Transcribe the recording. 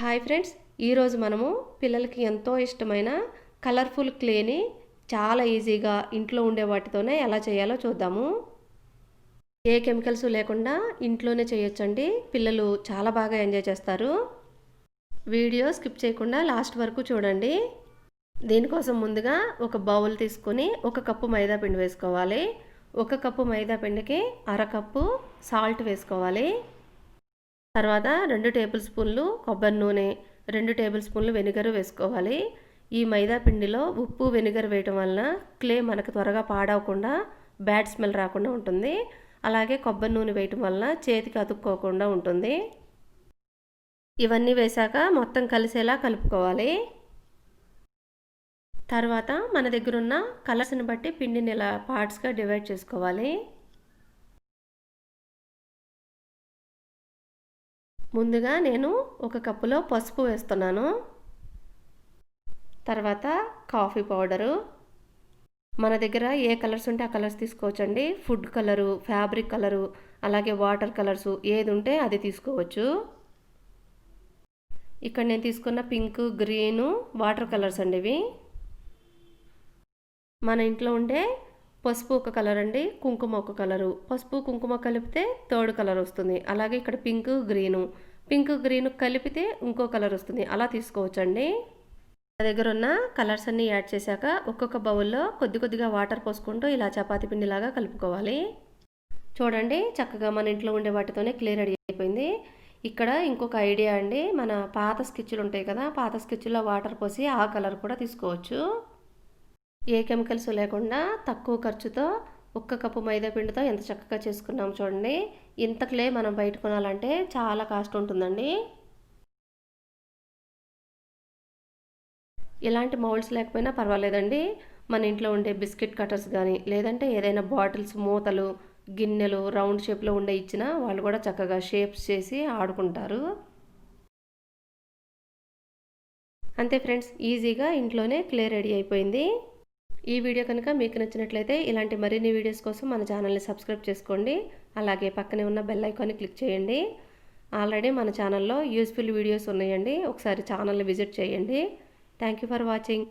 Hi friends ఈరోజు మనము పిల్లలకి ఎంతో ఇష్టమైన కలర్ఫుల్ క్లేని చాలా ఈజీగా ఇంట్లో ఉండే వాటితోనే ఎలా చేయాలో చూద్దాము. ఏ కెమికల్స్ లేకుండా ఇంట్లోనే చేయొచ్చండి. పిల్లలు చాలా బాగా ఎంజాయ్ చేస్తారు. వీడియో స్కిప్ చేయకుండా లాస్ట్ వరకు చూడండి. దీనికోసం ముందుగా ఒక బౌల్ తీసుకొని ఒక కప్పు మైదా పిండి వేసుకోవాలి. ఒక కప్పు మైదా పిండికి అర కప్పు సాల్ట్ వేసుకోవాలి. తర్వాత రెండు టేబుల్ స్పూన్లు కొబ్బరి నూనె రెండు టేబుల్ స్పూన్లు వెనిగర్ వేసుకోవాలి. ఈ మైదా పిండిలో ఉప్పు వెనిగర్ వేయటం వలన క్లే మనకు త్వరగా పాడవకుండా బ్యాడ్ స్మెల్ రాకుండా ఉంటుంది. అలాగే కొబ్బరి నూనె వేయటం వలన చేతికి అతుక్కోకుండా ఉంటుంది. ఇవన్నీ వేశాక మొత్తం కలిసేలా కలుపుకోవాలి. తర్వాత మన దగ్గర ఉన్న కలర్స్ని బట్టి పిండిని ఇలా పార్ట్స్గా డివైడ్ చేసుకోవాలి. ముందుగా నేను ఒక కప్పులో పసుపు వేస్తున్నాను. తర్వాత కాఫీ పౌడరు. మన దగ్గర ఏ కలర్స్ ఉంటే ఆ కలర్స్ తీసుకోవచ్చండి. ఫుడ్ కలరు ఫ్యాబ్రిక్ కలరు అలాగే వాటర్ కలర్స్ ఏది ఉంటే అది తీసుకోవచ్చు. ఇక్కడ నేను తీసుకున్న పింక్ గ్రీను వాటర్ కలర్స్ అండి ఇవి. మన ఇంట్లో ఉండే పసుపు ఒక కలర్ అండి కుంకుమ ఒక కలరు. పసుపు కుంకుమ కలిపితే థర్డ్ కలర్ వస్తుంది. అలాగే ఇక్కడ పింక్ గ్రీను పింక్ గ్రీన్ కలిపితే ఇంకో కలర్ వస్తుంది. అలా తీసుకోవచ్చండి. నా దగ్గర ఉన్న కలర్స్ అన్నీ యాడ్ చేశాక ఒక్కొక్క బౌల్లో కొద్ది కొద్దిగా వాటర్ పోసుకుంటూ ఇలా చపాతి పిండిలాగా కలుపుకోవాలి. చూడండి చక్కగా మన ఇంట్లో ఉండే వాటితోనే క్లియర్ రెడీ అయిపోయింది. ఇక్కడ ఇంకొక ఐడియా అండి. మన పాత స్కెచ్లు ఉంటాయి కదా పాత స్కెచ్లో వాటర్ పోసి ఆ కలర్ కూడా తీసుకోవచ్చు. ఏ కెమికల్స్ లేకుండా తక్కువ ఖర్చుతో ఒక్క కప్పు మైదా పిండితో ఎంత చక్కగా చేసుకున్నాం చూడండి. ఇంత క్లే మనం బయట కొనాలంటే చాలా కాస్ట్ ఉంటుందండి. ఇలాంటి మౌల్డ్స్ లేకపోయినా పర్వాలేదండి. మన ఇంట్లో ఉండే బిస్కెట్ కటర్స్ కానీ లేదంటే ఏదైనా బాటిల్స్ మూతలు గిన్నెలు రౌండ్ షేప్లో ఉండే ఇచ్చినా వాళ్ళు కూడా చక్కగా షేప్స్ చేసి ఆడుకుంటారు. అంతే ఫ్రెండ్స్ ఈజీగా ఇంట్లోనే క్లే రెడీ అయిపోయింది. ఈ వీడియో కనుక మీకు నచ్చినట్లయితే ఇలాంటి మరిన్ని వీడియోస్ కోసం మన ఛానల్ని సబ్స్క్రైబ్ చేసుకోండి. అలాగే పక్కనే ఉన్న బెల్ ఐకాన్ని క్లిక్ చేయండి. ఆల్రెడీ మన ఛానల్లో యూస్ఫుల్ వీడియోస్ ఉన్నాయండి. ఒకసారి ఛానల్ని విజిట్ చేయండి. Thank you for watching.